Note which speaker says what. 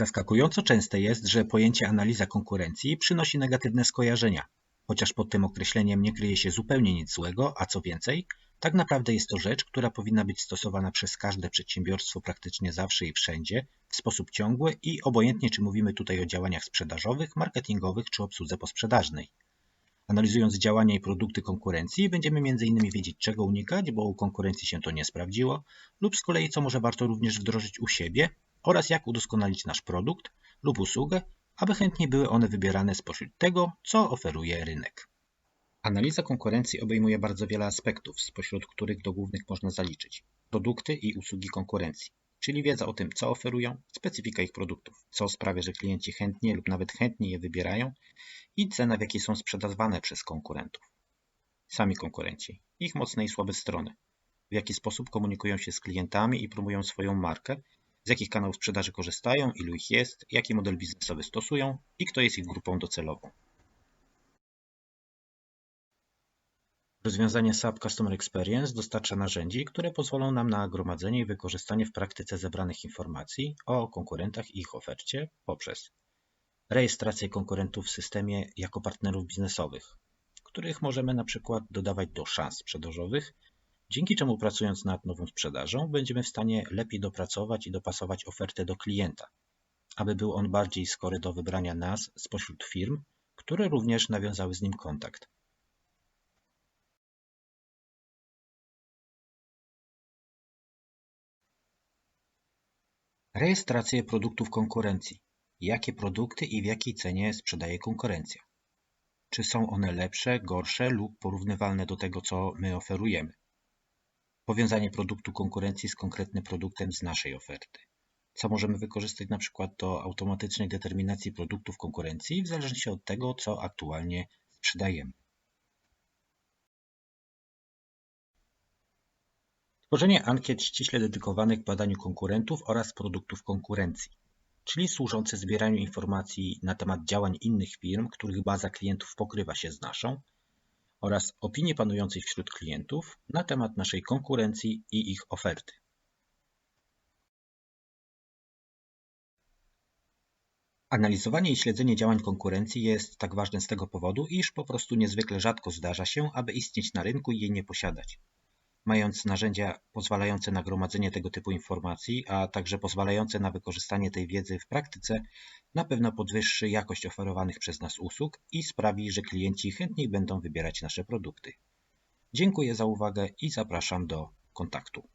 Speaker 1: Zaskakująco częste jest, że pojęcie analiza konkurencji przynosi negatywne skojarzenia, chociaż pod tym określeniem nie kryje się zupełnie nic złego, a co więcej, tak naprawdę jest to rzecz, która powinna być stosowana przez każde przedsiębiorstwo praktycznie zawsze i wszędzie, w sposób ciągły i obojętnie czy mówimy tutaj o działaniach sprzedażowych, marketingowych czy obsłudze posprzedażnej. Analizując działania i produkty konkurencji, będziemy m.in. wiedzieć, czego unikać, bo u konkurencji się to nie sprawdziło, lub z kolei co może warto również wdrożyć u siebie oraz jak udoskonalić nasz produkt lub usługę, aby chętniej były one wybierane spośród tego, co oferuje rynek. Analiza konkurencji obejmuje bardzo wiele aspektów, spośród których do głównych można zaliczyć produkty i usługi konkurencji, czyli wiedza o tym, co oferują, specyfika ich produktów, co sprawia, że klienci chętnie lub nawet chętnie je wybierają i cena, w jakiej są sprzedawane przez konkurentów. Sami konkurenci, ich mocne i słabe strony, w jaki sposób komunikują się z klientami i promują swoją markę, z jakich kanałów sprzedaży korzystają, ilu ich jest, jaki model biznesowy stosują i kto jest ich grupą docelową. Rozwiązanie SAP Customer Experience dostarcza narzędzi, które pozwolą nam na gromadzenie i wykorzystanie w praktyce zebranych informacji o konkurentach i ich ofercie poprzez rejestrację konkurentów w systemie jako partnerów biznesowych, których możemy na przykład dodawać do szans sprzedażowych, dzięki czemu pracując nad nową sprzedażą będziemy w stanie lepiej dopracować i dopasować ofertę do klienta, aby był on bardziej skory do wybrania nas spośród firm, które również nawiązały z nim kontakt. Rejestrację produktów konkurencji. Jakie produkty i w jakiej cenie sprzedaje konkurencja? Czy są one lepsze, gorsze lub porównywalne do tego, co my oferujemy? Powiązanie produktu konkurencji z konkretnym produktem z naszej oferty. Co możemy wykorzystać na przykład do automatycznej determinacji produktów konkurencji w zależności od tego, co aktualnie sprzedajemy. Tworzenie ankiet ściśle dedykowanych badaniu konkurentów oraz produktów konkurencji, czyli służące zbieraniu informacji na temat działań innych firm, których baza klientów pokrywa się z naszą, oraz opinii panującej wśród klientów na temat naszej konkurencji i ich oferty. Analizowanie i śledzenie działań konkurencji jest tak ważne z tego powodu, iż po prostu niezwykle rzadko zdarza się, aby istnieć na rynku i jej nie posiadać. Mając narzędzia pozwalające na gromadzenie tego typu informacji, a także pozwalające na wykorzystanie tej wiedzy w praktyce, na pewno podwyższy jakość oferowanych przez nas usług i sprawi, że klienci chętniej będą wybierać nasze produkty. Dziękuję za uwagę i zapraszam do kontaktu.